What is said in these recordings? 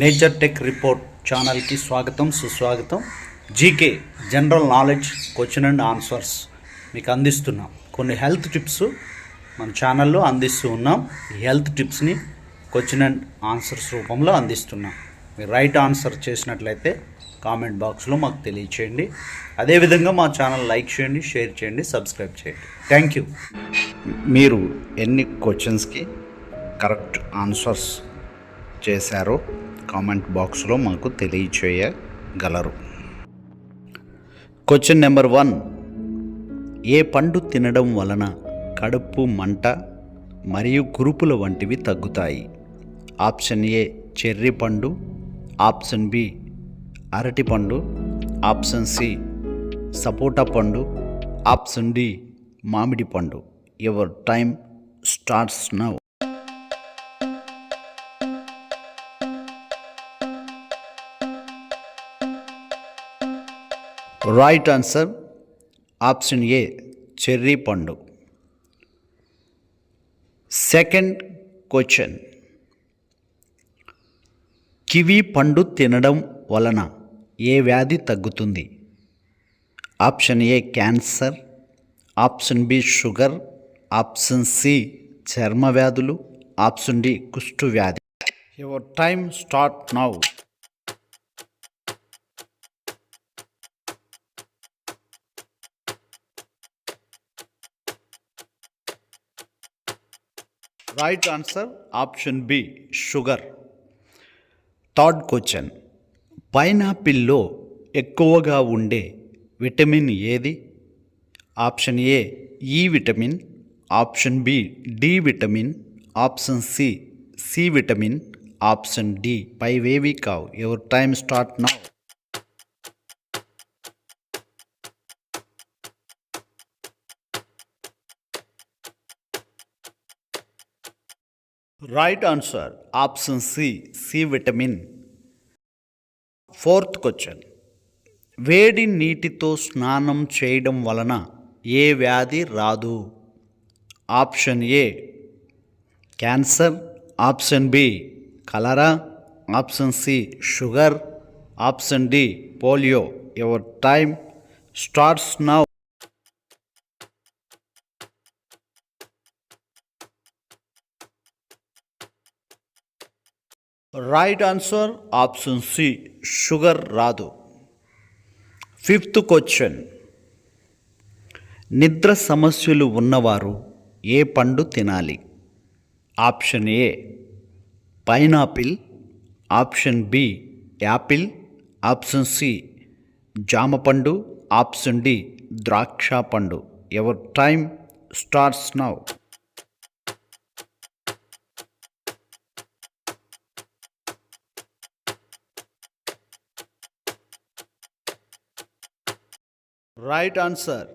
Nature tech report ఛానల్కి స్వాగతం సుస్వాగతం. GK general knowledge question and answers మీకు అందిస్తున్నాం. కొన్ని హెల్త్ టిప్స్ మన ఛానల్లో అందిస్తూ ఉన్నాం. ఈ హెల్త్ టిప్స్ని క్వశ్చన్ అండ్ ఆన్సర్స్ రూపంలో అందిస్తున్నాం. మీరు రైట్ ఆన్సర్ చేసినట్లయితే కామెంట్ బాక్స్లో మాకు తెలియచేయండి. అదేవిధంగా మా ఛానల్ లైక్ చేయండి షేర్ చేయండి సబ్స్క్రైబ్ చేయండి. థ్యాంక్ యూ మీరు ఎన్ని క్వశ్చన్స్కి కరెక్ట్ ఆన్సర్స్ చేశారో కామెంట్ బాక్స్లో మాకు తెలియచేయగలరు. క్వశ్చన్ నెంబర్ వన్ ఏ పండు తినడం వలన కడుపు మంట మరియు కురుపుల వంటివి తగ్గుతాయి? ఆప్షన్ ఏ చెర్రీ పండు. ఆప్షన్ బి అరటి పండు. ఆప్షన్ సి సపోటా పండు. ఆప్షన్ డి మామిడి పండు. Your time starts now right answer option A cherry పండు. Second question. కివి పండు తినడం వలన ఏ వ్యాధి తగ్గుతుంది? Option A cancer. Option B sugar. Option C చర్మ వ్యాధులు. ఆప్షన్ డి కుష్టు వ్యాధి. Your time start now right answer option B sugar third question పైనాపిల్లో ఎక్కువగా ఉండే విటమిన్ ఏది? Option A E vitamin option B D vitamin option C C vitamin option D పైవేవి కావు your time start now right answer option C C vitamin fourth question వేడి నీటితో స్నానం చేయడం వలన ఏ వ్యాధి రాదు? Option A cancer option B cholera option C sugar option D polio your time starts now right answer option C sugar రాదు. Fifth question నిద్ర సమస్యలు ఉన్నవారు ఏ పండు తినాలి? Option A pineapple option B apple option C జామ పండు. Option D ద్రాక్ష పండు. Your time starts now right answer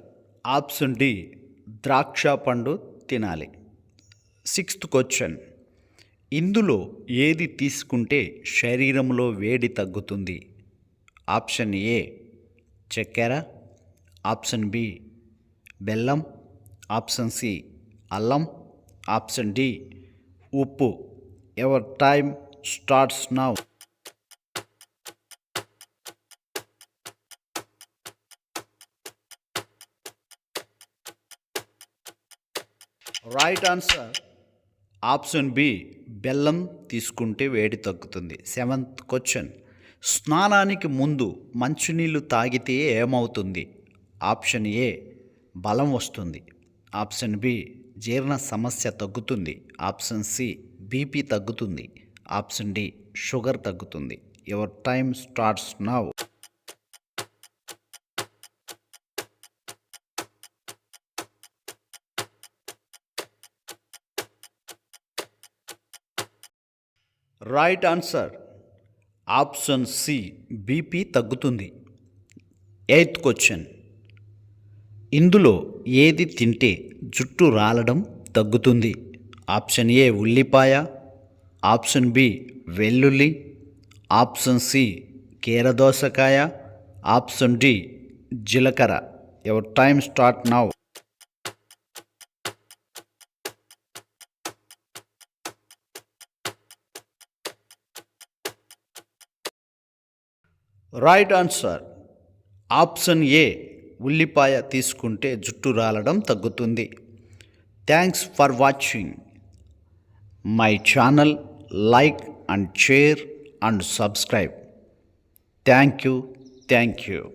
option D ద్రాక్ష పండు తినాలి. Sixth question. ఇందులో ఏది తీసుకుంటే శరీరంలో వేడి తగ్గుతుంది? ఆప్షన్ ఏ చక్కెర. ఆప్షన్ బి బెల్లం. ఆప్షన్ సి అల్లం. ఆప్షన్ డి ఉప్పు. Your time starts now. Right answer option B బెల్లం తీసుకుంటే వేడి తగ్గుతుంది. సెవెంత్ క్వశ్చన్ స్నానానికి ముందు మంచినీళ్ళు తాగితే ఏమవుతుంది? ఆప్షన్ ఏ బలం వస్తుంది. ఆప్షన్ బి జీర్ణ సమస్య తగ్గుతుంది. ఆప్షన్ సి బీపీ తగ్గుతుంది. ఆప్షన్ డి షుగర్ తగ్గుతుంది. Your time starts now right answer. Option C BP తగ్గుతుంది. Eighth question. ఇందులో ఏది తింటే జుట్టు రాలడం తగ్గుతుంది? ఆప్షన్ ఏ ఉల్లిపాయ. ఆప్షన్ బి వెల్లుల్లి. ఆప్షన్ సి కీరదోసకాయ ఆప్షన్ డి జీలకర్ర. Your time start now. Right answer. Option A ఉల్లిపాయ తీసుకుంటే జుట్టు రాలడం తగ్గుతుంది. Thanks for watching. My channel like and share and subscribe. Thank you thank you.